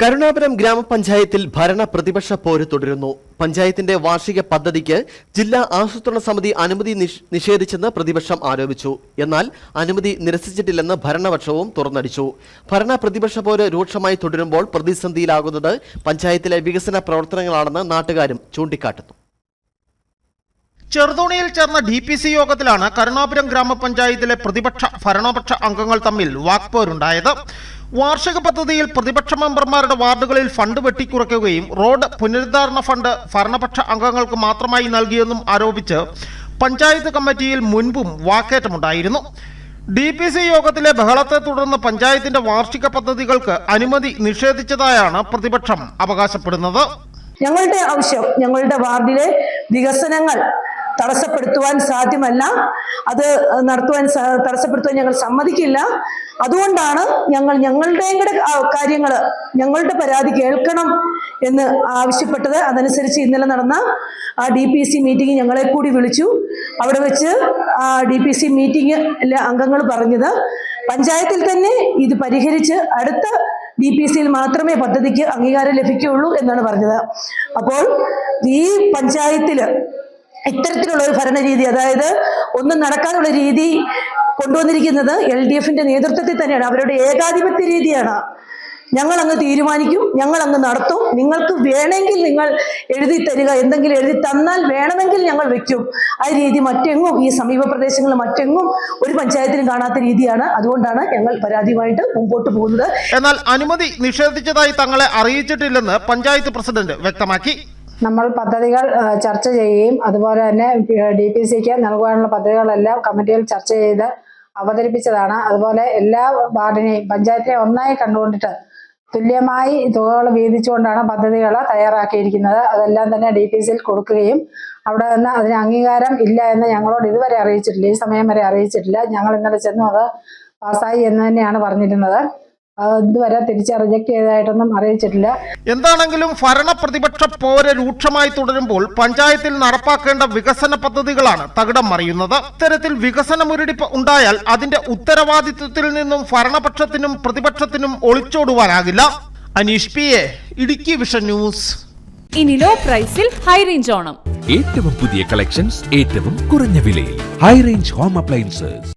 കരുണാപുരം ഗ്രാമപഞ്ചായത്തിൽ ഭരണ പ്രതിപക്ഷ പോര് തുടരുന്നു. പഞ്ചായത്തിന്റെ വാർഷിക പദ്ധതിക്ക് ജില്ലാ ആസൂത്രണ സമിതി അനുമതി നിഷേധിച്ചെന്ന് പ്രതിപക്ഷം ആരോപിച്ചു. എന്നാൽ അനുമതി നിരസിച്ചിട്ടില്ലെന്ന് ഭരണപക്ഷവും തുറന്നടിച്ചു. ഭരണ പ്രതിപക്ഷ പോര് രൂക്ഷമായി തുടരുമ്പോൾ പ്രതിസന്ധിയിലാകുന്നത് പഞ്ചായത്തിലെ വികസന പ്രവർത്തനങ്ങളാണെന്ന് നാട്ടുകാരും ചൂണ്ടിക്കാട്ടുന്നു. ചെറുതോണിയിൽ ചേർന്ന ഡി പി സി യോഗത്തിലാണ് കരുണാപുരം ഗ്രാമപഞ്ചായത്തിലെ പ്രതിപക്ഷ ഭരണപക്ഷ അംഗങ്ങൾ തമ്മിൽ വാക്പോരുണ്ടായത്. വാർഷിക പദ്ധതിയിൽ പ്രതിപക്ഷ മെമ്പർമാരുടെ വാർഡുകളിൽ ഫണ്ട് വെട്ടിക്കുറയ്ക്കുകയും റോഡ് പുനരുദ്ധാരണ ഫണ്ട് ഭരണപക്ഷ അംഗങ്ങൾക്ക് മാത്രമായി നൽകിയെന്നും ആരോപിച്ച് പഞ്ചായത്ത് കമ്മിറ്റിയിൽ മുൻപും വാക്കേറ്റമുണ്ടായിരുന്നു. ഡി പി സി യോഗത്തിലെ ബഹളത്തെ തുടർന്ന് പഞ്ചായത്തിന്റെ വാർഷിക പദ്ധതികൾക്ക് അനുമതി നിഷേധിച്ചതായാണ് പ്രതിപക്ഷം അവകാശപ്പെടുന്നത്. ഞങ്ങളുടെ ആവശ്യം ഞങ്ങളുടെ വാർഡിലെ വികസനങ്ങൾ തടസ്സപ്പെടുത്തുവാൻ സാധ്യമല്ല. അത് നടത്തുവാൻ തടസ്സപ്പെടുത്തുവാൻ ഞങ്ങൾ സമ്മതിക്കില്ല. അതുകൊണ്ടാണ് ഞങ്ങൾ ഞങ്ങളുടെയും കൂടെ കാര്യങ്ങൾ ഞങ്ങളുടെ പരാതി കേൾക്കണം എന്ന് ആവശ്യപ്പെട്ടത്. അതനുസരിച്ച് ഇന്നലെ നടന്ന ആ ഡി പി സി മീറ്റിംഗ് ഞങ്ങളെ കൂടി വിളിച്ചു. അവിടെ വെച്ച് ആ ഡി പി സി മീറ്റിംഗിലെ അംഗങ്ങൾ പറഞ്ഞത് പഞ്ചായത്തിൽ തന്നെ ഇത് പരിഹരിച്ച് അടുത്ത ഡി പി സിയിൽ മാത്രമേ പദ്ധതിക്ക് അംഗീകാരം ലഭിക്കുകയുള്ളൂ എന്നാണ് പറഞ്ഞത്. അപ്പോൾ ഈ പഞ്ചായത്തിൽ ഇത്തരത്തിലുള്ള ഒരു ഭരണരീതി അതായത് ഒന്നും നടക്കാനുള്ള രീതി കൊണ്ടുവന്നിരിക്കുന്നത് എൽ ഡി എഫിന്റെ നേതൃത്വത്തിൽ തന്നെയാണ്. അവരുടെ ഏകാധിപത്യ രീതിയാണ്. ഞങ്ങൾ അങ്ങ് തീരുമാനിക്കും ഞങ്ങൾ അങ്ങ് നടത്തും. നിങ്ങൾക്ക് വേണമെങ്കിൽ നിങ്ങൾ എഴുതി തരിക എന്തെങ്കിലും എഴുതി തന്നാൽ വേണമെങ്കിൽ ഞങ്ങൾ വെക്കും. ആ രീതി മറ്റെങ്ങും ഈ സമീപ പ്രദേശങ്ങളിൽ മറ്റെങ്ങും ഒരു പഞ്ചായത്തിലും കാണാത്ത രീതിയാണ്. അതുകൊണ്ടാണ് ഞങ്ങൾ പരാതിയുമായിട്ട് മുമ്പോട്ട് പോകുന്നത്. എന്നാൽ അനുമതി നിഷേധിച്ചതായി തങ്ങളെ അറിയിച്ചിട്ടില്ലെന്ന് പഞ്ചായത്ത് പ്രസിഡന്റ് വ്യക്തമാക്കി. നമ്മൾ പദ്ധതികൾ ചർച്ച ചെയ്യുകയും അതുപോലെ തന്നെ ഡി പി സിക്ക് നൽകുവാനുള്ള പദ്ധതികളെല്ലാം കമ്മിറ്റിയിൽ ചർച്ച ചെയ്ത് അവതരിപ്പിച്ചതാണ്. അതുപോലെ എല്ലാ വാർഡിനെയും പഞ്ചായത്തിനെ ഒന്നായി കണ്ടുകൊണ്ടിട്ട് തുല്യമായി തുകകൾ വീതിച്ചുകൊണ്ടാണ് പദ്ധതികൾ തയ്യാറാക്കിയിരിക്കുന്നത്. അതെല്ലാം തന്നെ ഡി പി സിയിൽ കൊടുക്കുകയും അവിടെ നിന്ന് അതിന് അംഗീകാരം ഇല്ല എന്ന് ഞങ്ങളോട് ഇതുവരെ അറിയിച്ചിട്ടില്ല. ഈ സമയം വരെ അറിയിച്ചിട്ടില്ല. ഞങ്ങൾ ഇന്നലെ ചെന്നു അത് പാസ്സായി എന്ന് തന്നെയാണ് പറഞ്ഞിരുന്നത്. ഇതുവരെ തിരിച്ച് റിജക്ട് ചെയ്തതായിട്ടൊന്നും അറിയിച്ചിട്ടില്ല. എന്താണെങ്കിലും ഭരണ പ്രതിപക്ഷ പോര് രൂക്ഷമായി തുടരുമ്പോൾ പഞ്ചായത്തിൽ നടപ്പാക്കേണ്ട വികസന പദ്ധതികളാണ് തകിടം മറിയുന്നത്. ഇത്തരത്തിൽ വികസന മുരടിപ്പ് ഉണ്ടായാൽ അതിന്റെ ഉത്തരവാദിത്വത്തിൽ നിന്നും ഭരണപക്ഷത്തിനും പ്രതിപക്ഷത്തിനും ഒളിച്ചോടുവാനാകില്ല. Aneesh P A Idukki vision news. ഇനി ലോ പ്രൈസിൽ ഹൈ റേഞ്ച് ഓണം. ഏറ്റവും പുതിയ കളക്ഷൻസ് ഏറ്റവും കുറഞ്ഞ വിലയിൽ. High range home appliances